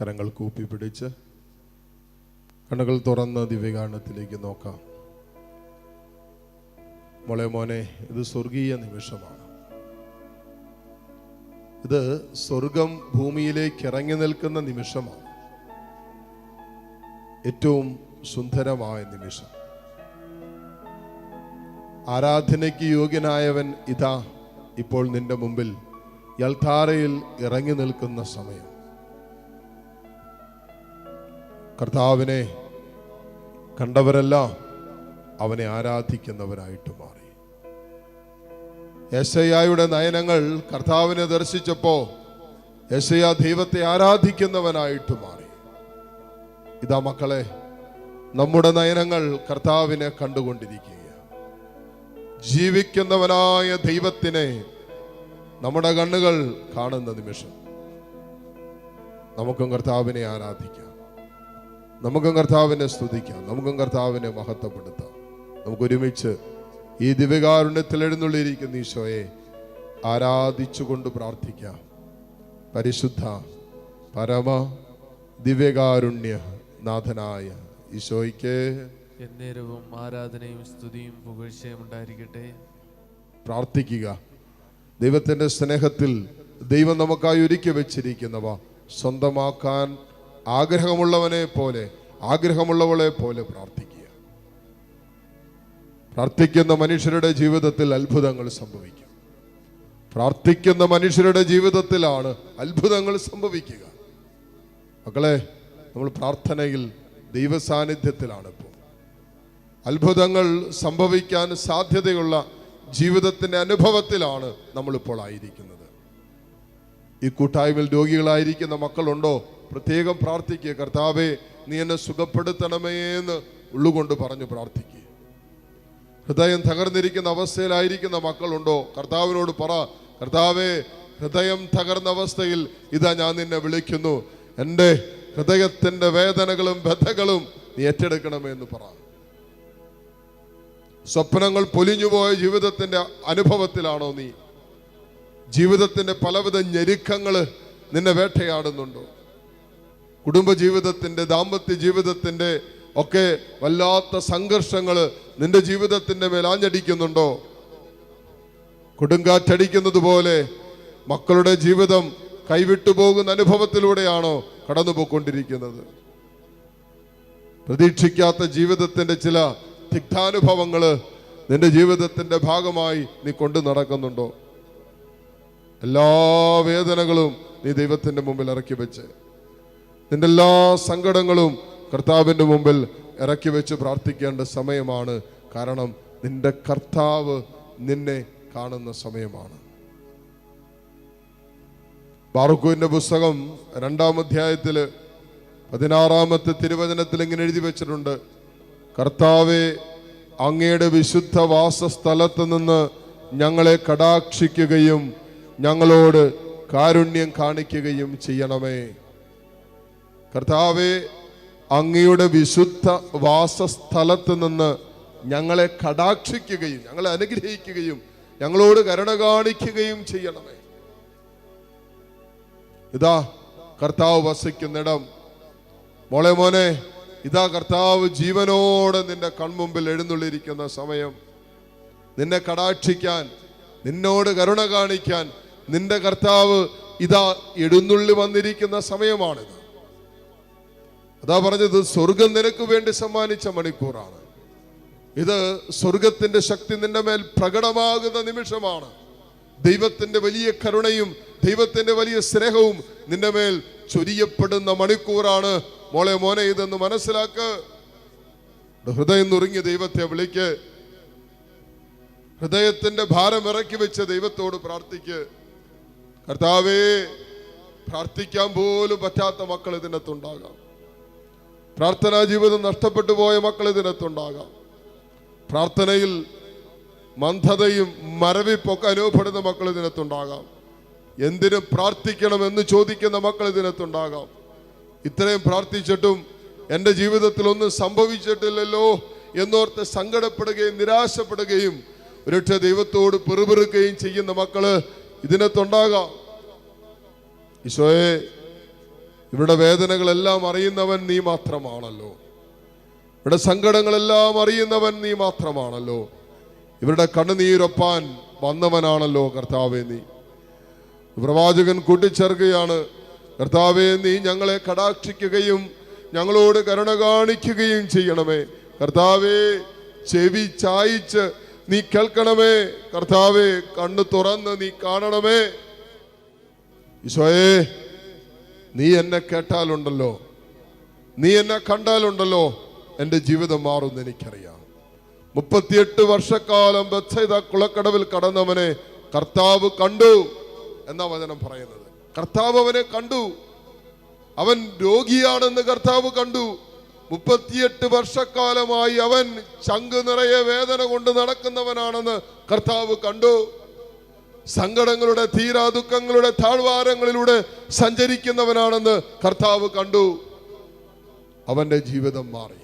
കരങ്ങൾ കൂപ്പി പിടിച്ച് കണ്ണുകൾ തുറന്ന് ദിവ്യകാരണത്തിലേക്ക് നോക്കാം. മോളെ മോനെ ഇത് സ്വർഗീയ നിമിഷമാണ്. ഇത് സ്വർഗം ഭൂമിയിലേക്ക് ഇറങ്ങി നിൽക്കുന്ന നിമിഷമാണ്. ഏറ്റവും സുന്ദരമായ നിമിഷം. ആരാധനയ്ക്ക് യോഗ്യനായവൻ ഇതാ ഇപ്പോൾ നിന്റെ മുമ്പിൽ യൽധാരയിൽ ഇറങ്ങി നിൽക്കുന്ന സമയം. കർത്താവിനെ കണ്ടവരെല്ലാം അവനെ ആരാധിക്കുന്നവരായിട്ട് മാറി. യശയായുടെ നയനങ്ങൾ കർത്താവിനെ ദർശിച്ചപ്പോ യശയ ദൈവത്തെ ആരാധിക്കുന്നവനായിട്ട് മാറി. ഇതാ മക്കളെ നമ്മുടെ നയനങ്ങൾ കർത്താവിനെ കണ്ടുകൊണ്ടിരിക്കുക ജീവിക്കുന്നവനായ ദൈവത്തിനെ നമ്മുടെ കണ്ണുകൾ കാണുന്ന നിമിഷം നമുക്കും കർത്താവിനെ ആരാധിക്കാം. നമുക്കും കർത്താവിനെ സ്തുതിക്കാം. നമുക്കും കർത്താവിനെ മഹത്വപ്പെടുത്താം. നമുക്ക് ഒരുമിച്ച് ഈ ദിവ്യകാരുണ്യത്തിൽ എഴുന്നള്ളിയിരിക്കുന്ന ഈശോയെ ആരാധിച്ചുകൊണ്ട് പ്രാർത്ഥിക്കാം. പരിശുദ്ധ പരമ ദിവ്യകാരുണ്യ നാഥനായ ഈശോയ്ക്ക് എന്നേരവും ആരാധനയും സ്തുതിയും പുകഴ്ചയും ഉണ്ടായിരിക്കട്ടെ. പ്രാർത്ഥിക്കുക. ദൈവത്തിന്റെ സ്നേഹത്തിൽ ദൈവം നമുക്കായി ഒരുക്കി വെച്ചിരിക്കുന്നവ സ്വന്തമാക്കാൻ ആഗ്രഹമുള്ളവനെ പോലെ ആഗ്രഹമുള്ളവളെ പോലെ പ്രാർത്ഥിക്കുക. പ്രാർത്ഥിക്കുന്ന മനുഷ്യരുടെ ജീവിതത്തിൽ അത്ഭുതങ്ങൾ സംഭവിക്കും. പ്രാർത്ഥിക്കുന്ന മനുഷ്യരുടെ ജീവിതത്തിലാണ് അത്ഭുതങ്ങൾ സംഭവിക്കുക. മക്കളെ നമ്മൾ പ്രാർത്ഥനയിൽ ദൈവസാന്നിധ്യത്തിലാണ് ഇപ്പോൾ. അത്ഭുതങ്ങൾ സംഭവിക്കാൻ സാധ്യതയുള്ള ജീവിതത്തിന്റെ അനുഭവത്തിലാണ് നമ്മളിപ്പോൾ ആയിരിക്കുന്നത്. ഈ കൂട്ടായ്മയിൽ രോഗികളായിരിക്കുന്ന മക്കളുണ്ടോ? പ്രത്യേകം പ്രാർത്ഥിക്കുക. കർത്താവെ നീ എന്നെ സുഖപ്പെടുത്തണമേ എന്ന് ഉള്ളുകൊണ്ട് പറഞ്ഞു പ്രാർത്ഥിക്കുക. ഹൃദയം തകർന്നിരിക്കുന്ന അവസ്ഥയിലായിരിക്കുന്ന മക്കളുണ്ടോ? കർത്താവിനോട് പറ കർത്താവെ ഹൃദയം തകർന്ന അവസ്ഥയിൽ ഇതാ ഞാൻ നിന്നെ വിളിക്കുന്നു. എന്റെ ഹൃദയത്തിന്റെ വേദനകളും ബദ്ധകളും നീ ഏറ്റെടുക്കണമേ എന്ന് പറ. സ്വപ്നങ്ങൾ പൊലിഞ്ഞുപോയ ജീവിതത്തിന്റെ അനുഭവത്തിലാണോ നീ? ജീവിതത്തിന്റെ പലവിധ ഞെരുക്കങ്ങൾ നിന്നെ വേട്ടയാടുന്നുണ്ടോ? കുടുംബജീവിതത്തിന്റെ ദാമ്പത്യ ജീവിതത്തിന്റെ ഒക്കെ വല്ലാത്ത സംഘർഷങ്ങൾ നിന്റെ ജീവിതത്തിന്റെ മേൽ ആഞ്ഞടിക്കുന്നുണ്ടോ? കൊടുങ്കാറ്റടിക്കുന്നത് പോലെ മക്കളുടെ ജീവിതം കൈവിട്ടു പോകുന്ന അനുഭവത്തിലൂടെയാണോ കടന്നുപോയിക്കൊണ്ടിരിക്കുന്നത്? പ്രതീക്ഷിക്കാത്ത ജീവിതത്തിന്റെ ചില തിക്താനുഭവങ്ങൾ നിന്റെ ജീവിതത്തിന്റെ ഭാഗമായി നീ കൊണ്ടു നടക്കുന്നുണ്ടോ? എല്ലാ വേദനകളും നീ ദൈവത്തിന്റെ മുമ്പിൽ ഇറക്കി വെച്ച് നിന്റെ എല്ലാ സങ്കടങ്ങളും കർത്താവിന്റെ മുമ്പിൽ ഇറക്കി വെച്ച് പ്രാർത്ഥിക്കേണ്ട സമയമാണ്. കാരണം നിന്റെ കർത്താവ് നിന്നെ കാണുന്ന സമയമാണ്. ബാറുക്കുവിന്റെ പുസ്തകം രണ്ടാം അധ്യായത്തിൽ പതിനാറാമത്തെ തിരുവചനത്തിൽ ഇങ്ങനെ എഴുതി വെച്ചിട്ടുണ്ട്. കർത്താവെ അങ്ങയുടെ വിശുദ്ധ വാസസ്ഥലത്ത് നിന്ന് ഞങ്ങളെ കടാക്ഷിക്കുകയും ഞങ്ങളോട് കാരുണ്യം കാണിക്കുകയും ചെയ്യണമേ. കർത്താവെ അങ്ങയുടെ വിശുദ്ധ വാസസ്ഥലത്ത് നിന്ന് ഞങ്ങളെ കടാക്ഷിക്കുകയും ഞങ്ങളെ അനുഗ്രഹിക്കുകയും ഞങ്ങളോട് കരുണ കാണിക്കുകയും ചെയ്യണമേ. ഇതാ കർത്താവ് വസിക്കുന്നിടം. മോളെ മോനെ ഇതാ കർത്താവ് ജീവനോടെ നിന്റെ കൺമുമ്പിൽ എഴുന്നള്ളിരിക്കുന്ന സമയം. നിന്നെ കടാക്ഷിക്കാൻ നിന്നോട് കരുണ കാണിക്കാൻ നിന്റെ കർത്താവ് ഇതാ എഴുന്നള്ളി വന്നിരിക്കുന്ന സമയമാണിത്. അതാ പറഞ്ഞത് സ്വർഗം നിനക്ക് വേണ്ടി സമ്മാനിച്ച മണിക്കൂറാണ്. ഇത് സ്വർഗത്തിന്റെ ശക്തി നിന്റെ മേൽ പ്രകടമാകുന്ന നിമിഷമാണ്. ദൈവത്തിന്റെ വലിയ കരുണയും ദൈവത്തിന്റെ വലിയ സ്നേഹവും നിന്റെ മേൽ ചൊരിയപ്പെടുന്ന മണിക്കൂറാണ്. മോളെ മോനെ ഇതെന്ന് മനസ്സിലാക്ക. ഹൃദയം നുറുങ്ങി ദൈവത്തെ വിളിക്ക്. ഹൃദയത്തിന്റെ ഭാരം ഇറക്കി വെച്ച് ദൈവത്തോട് പ്രാർത്ഥിക്ക്. കർത്താവേ പ്രാർത്ഥിക്കാൻ പോലും പറ്റാത്ത മക്കൾ ഇതിനകത്തുണ്ടാകാം. പ്രാർത്ഥനാ ജീവിതം നഷ്ടപ്പെട്ടു പോയ മക്കൾ ഇതിനകത്തുണ്ടാകാം. പ്രാർത്ഥനയിൽ മന്ദതയും മരവിപ്പൊക്കെ അനുഭവപ്പെടുന്ന മക്കൾ ഇതിനകത്തുണ്ടാകാം. എന്തിനും പ്രാർത്ഥിക്കണം എന്ന് ചോദിക്കുന്ന മക്കൾ ഇതിനകത്തുണ്ടാകാം. ഇത്രയും പ്രാർത്ഥിച്ചിട്ടും എന്റെ ജീവിതത്തിൽ ഒന്നും സംഭവിച്ചിട്ടില്ലല്ലോ എന്നോർത്ത് സങ്കടപ്പെടുകയും നിരാശപ്പെടുകയും ഒരുക്ഷ ദൈവത്തോട് പെറുപെറുക്കുകയും ചെയ്യുന്ന മക്കൾ ഇതിനകത്തുണ്ടാകാം. ഈശോയെ ഇവരുടെ വേദനകളെല്ലാം അറിയുന്നവൻ നീ മാത്രമാണല്ലോ. ഇവിടെ സങ്കടങ്ങളെല്ലാം അറിയുന്നവൻ നീ മാത്രമാണല്ലോ. ഇവരുടെ കണ്ണുനീരൊപ്പാൻ വന്നവനാണല്ലോ കർത്താവെ നീ. പ്രവാചകൻ കൂട്ടിച്ചേർക്കുകയാണ് കർത്താവെ നീ ഞങ്ങളെ കടാക്ഷിക്കുകയും ഞങ്ങളോട് കരുണ കാണിക്കുകയും ചെയ്യണമേ. കർത്താവെ ചെവി ചായിച്ച് നീ കേൾക്കണമേ. കർത്താവെ കണ്ണു തുറന്ന് നീ കാണണമേ. ഈശോയെ നീ എന്നെ കേട്ടാലുണ്ടല്ലോ. നീ എന്നെ കണ്ടാലുണ്ടല്ലോ. എന്റെ ജീവിതം മാറുമെന്ന് എനിക്കറിയാം. മുപ്പത്തിയെട്ട് വർഷക്കാലം ബത്സൈത കുളക്കടവിൽ കടന്നവനെ കർത്താവ് കണ്ടു എന്നാ വചനം പറയുന്നത്. കർത്താവ് അവനെ കണ്ടു. അവൻ രോഗിയാണെന്ന് കർത്താവ് കണ്ടു. മുപ്പത്തിയെട്ട് വർഷക്കാലമായി അവൻ ചങ്ക് നിറയെ വേദന കൊണ്ട് നടക്കുന്നവനാണെന്ന് കർത്താവ് കണ്ടു. സങ്കടങ്ങളുടെ തീരാ ദുഃഖങ്ങളുടെ താഴ്വാരങ്ങളിലൂടെ സഞ്ചരിക്കുന്നവനാണെന്ന് കർത്താവ് കണ്ടു. അവന്റെ ജീവിതം മാറി.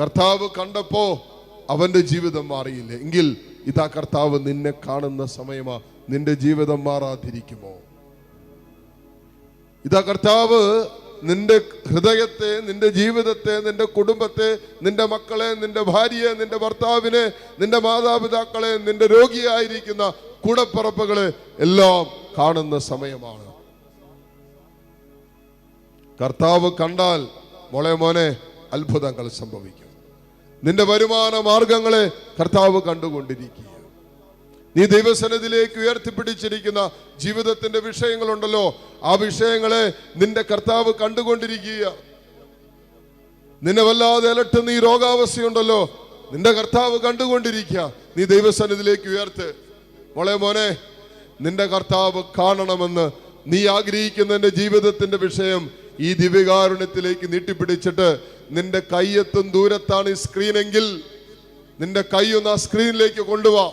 കർത്താവ് കണ്ടപ്പോ അവന്റെ ജീവിതം മാറിയില്ല? എങ്കിൽ ഇതാ കർത്താവ് നിന്നെ കാണുന്ന സമയമാ. നിന്റെ ജീവിതം മാറാതിരിക്കുമോ? ഇതാ കർത്താവ് നിന്റെ ഹൃദയത്തെ നിന്റെ ജീവിതത്തെ നിന്റെ കുടുംബത്തെ നിന്റെ മക്കളെ നിന്റെ ഭാര്യയെ നിന്റെ ഭർത്താവിനെ നിന്റെ മാതാപിതാക്കളെ നിന്റെ രോഗിയായിരിക്കുന്ന കൂടപ്പറപ്പുകളെ എല്ലാം കാണുന്ന സമയമാണ്. കർത്താവ് കണ്ടാൽ മോളെ മോനെ അത്ഭുതങ്ങൾ സംഭവിക്കും. നിന്റെ വരുമാന മാർഗങ്ങളെ കർത്താവ് കണ്ടുകൊണ്ടിരിക്കുക. നീ ദൈവസനത്തിലേക്ക് ഉയർത്തിപ്പിടിച്ചിരിക്കുന്ന ജീവിതത്തിന്റെ വിഷയങ്ങളുണ്ടല്ലോ ആ വിഷയങ്ങളെ നിന്റെ കർത്താവ് കണ്ടുകൊണ്ടിരിക്കുക. നിന്നെ വല്ലാതെ അലട്ടുന്ന ഈ രോഗാവസ്ഥയുണ്ടല്ലോ നിന്റെ കർത്താവ് കണ്ടുകൊണ്ടിരിക്കുക. നീ ദൈവസന്നിധിയിലേക്ക് ഉയർത്ത് മോളെ മോനെ നിന്റെ കർത്താവ് കാണണമെന്ന് നീ ആഗ്രഹിക്കുന്ന നിന്റെ ജീവിതത്തിന്റെ വിഷയം ഈ ദിവ്യകാരുണ്യത്തിലേക്ക് നീട്ടിപ്പിടിച്ചിട്ട് നിന്റെ കൈയെത്തും ദൂരത്താണ് ഈ സ്ക്രീനെങ്കിൽ നിന്റെ കൈ ഒന്ന് ആ സ്ക്രീനിലേക്ക് കൊണ്ടുപോവാ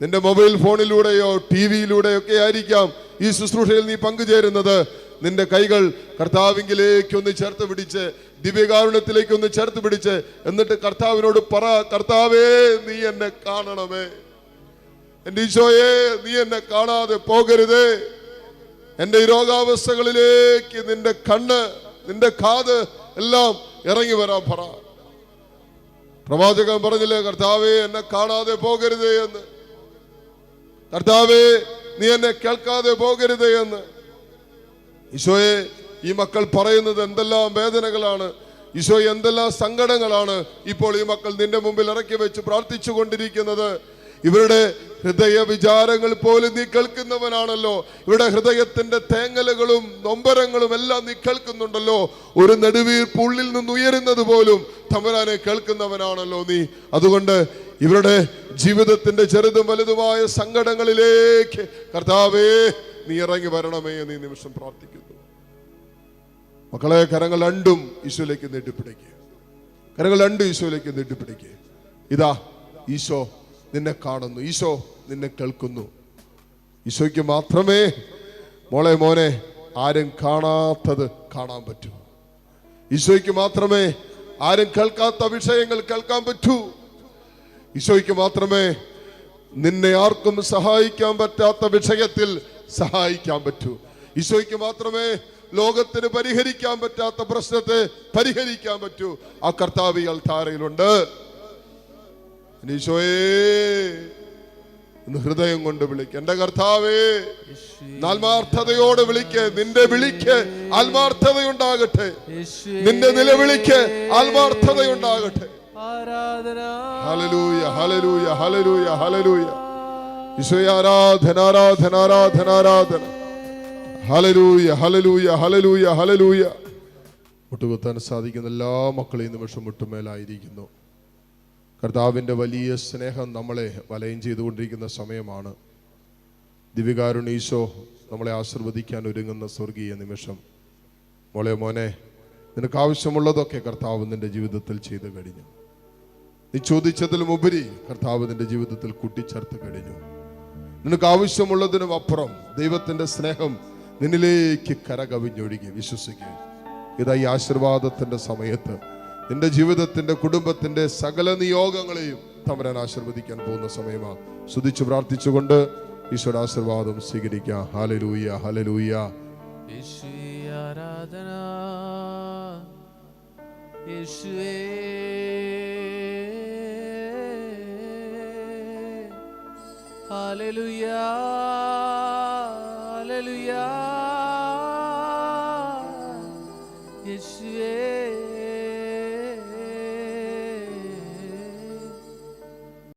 നിന്റെ മൊബൈൽ ഫോണിലൂടെയോ ടി വിയിലൂടെയോ ഒക്കെ ആയിരിക്കാം ഈ ശുശ്രൂഷയിൽ നീ പങ്കുചേരുന്നത്. നിന്റെ കൈകൾ കർത്താവിങ്കിലേക്ക് ഒന്ന് ചേർത്ത് പിടിച്ച് ദിവ്യകാരുണ്യത്തിലേക്ക് ഒന്ന് ചേർത്ത് പിടിച്ച് എന്നിട്ട് കർത്താവിനോട് പറ കർത്താവേ നീ എന്നെ കാണണമേ. എന്റെ ഈശോയെ നീ എന്നെ കാണാതെ പോകരുതേ. എന്റെ ഈ രോഗാവസ്ഥകളിലേക്ക് നിന്റെ കണ്ണ് നിന്റെ കാത് എല്ലാം ഇറങ്ങി വരാൻ പറ. പ്രവാചകൻ പറഞ്ഞില്ലേ കർത്താവേ എന്നെ കാണാതെ പോകരുതേ എന്ന്. കർത്താവേ നീ എന്നെ കേൾക്കാതെ പോകരുതേ എന്ന്. ഈശോയെ ഈ മക്കൾ പറയുന്നത് എന്തെല്ലാം വേദനകളാണ്. ഈശോ എന്തെല്ലാം സങ്കടങ്ങളാണ് ഇപ്പോൾ ഈ മക്കൾ നിന്റെ മുമ്പിൽ ഇറക്കി വെച്ച് പ്രാർത്ഥിച്ചു കൊണ്ടിരിക്കുന്നത് ഇവരുടെ ഹൃദയ വിചാരങ്ങൾ പോലും നീ കേൾക്കുന്നവനാണല്ലോ. ഇവിടെ ഹൃദയത്തിന്റെ തേങ്ങലുകളും നൊമ്പരങ്ങളും എല്ലാം നീ കേൾക്കുന്നുണ്ടല്ലോ. ഒരു നെടുവീർ പുള്ളിൽ നിന്ന് ഉയരുന്നത് പോലും തമ്പുരാനെ കേൾക്കുന്നവനാണല്ലോ നീ. അതുകൊണ്ട് ഇവരുടെ ജീവിതത്തിന്റെ ചെറുതും വലുതുമായ സങ്കടങ്ങളിലേക്ക് കർത്താവേ നീ ഇറങ്ങി വരണമേ എന്ന് ഈ നിമിഷം പ്രാർത്ഥിക്കുന്നു. മക്കളെ കരങ്ങൾ രണ്ടും ഈശോയിലേക്ക് നീട്ടിപ്പിടിക്കുക കരങ്ങൾ രണ്ടും ഈശോയിലേക്ക് നീട്ടിപ്പിടിക്കുക ഇതാ ഈശോ നിന്നെ കാണുന്നു. ഈശോ നിന്നെ കേൾക്കുന്നു. ഈശോയ്ക്ക് മാത്രമേ മോളെ മോനെ ആരും കാണാത്തത് കാണാൻ പറ്റൂ. ഈശോയ്ക്ക് മാത്രമേ ആരും കേൾക്കാത്ത വിഷയങ്ങൾ കേൾക്കാൻ പറ്റൂ. ഈശോയ്ക്ക് മാത്രമേ നിന്നെ ആർക്കും സഹായിക്കാൻ പറ്റാത്ത വിഷയത്തിൽ സഹായിക്കാൻ പറ്റൂ. ഈശോയ്ക്ക് മാത്രമേ ലോകത്തിന് പരിഹരിക്കാൻ പറ്റാത്ത പ്രശ്നത്തെ പരിഹരിക്കാൻ പറ്റൂ. ആ കർത്താവികൾ എന്റെ ഈശോയേ എന്ന് ഹൃദയം കൊണ്ട് വിളിക്ക. എന്റെ കർത്താവേ ആത്മാർത്ഥതയോട് വിളിക്ക്. നിന്റെ വിളിക്ക് ആത്മാർത്ഥതയുണ്ടാകട്ടെ. നിന്റെ നിലവിളിക്ക് ആത്മാർത്ഥതയുണ്ടാകട്ടെ. ഹലലൂയ ഹലലൂയ ഹലലൂയ ഹലലൂയ ഈശോയെ ആരാധന ആരാധന ആരാധന ആരാധന. ഹലലൂയ ഹലലൂയ ഹലലൂയ ഹലലൂയ മുട്ടുകുത്താൻ സാധിക്കുന്ന എല്ലാ മക്കളെയും നിമിഷം മുട്ടുമേലായിരിക്കുന്നു കർത്താവിന്റെ വലിയ സ്നേഹം നമ്മളെ വലയം ചെയ്തുകൊണ്ടിരിക്കുന്ന സമയമാണ്. ദിവികാരുണീശോ നമ്മളെ ആശീർവദിക്കാൻ ഒരുങ്ങുന്ന സ്വർഗീയ നിമിഷം. മോളെ മോനെ നിനക്ക് ആവശ്യമുള്ളതൊക്കെ കർത്താവ് നിന്റെ ജീവിതത്തിൽ ചെയ്തു കഴിഞ്ഞു. നീ ചോദിച്ചതിലും ഉപരി കർത്താവ് നിന്റെ ജീവിതത്തിൽ കൂട്ടിച്ചേർത്ത് കഴിഞ്ഞു. നിനക്ക് ആവശ്യമുള്ളതിനും അപ്പുറം ദൈവത്തിന്റെ സ്നേഹം നിന്നിലേക്ക് കരകവിഞ്ഞൊഴുകി വിശ്വസിക്കുക. ഇതാ ഈ ആശീർവാദത്തിന്റെ സമയത്ത് നിന്റെ ജീവിതത്തിന്റെ കുടുംബത്തിന്റെ സകല നിയോഗങ്ങളെയും തമരൻ ആശീർവദിക്കാൻ പോകുന്ന സമയമാണ് സ്തുതിച്ചു പ്രാർത്ഥിച്ചുകൊണ്ട് ഈശ്വര ആശീർവാദം സ്വീകരിക്കാം. ഹലലൂയ ഹലലൂയ ആരാധന. Hallelujah, Hallelujah, Yeshua.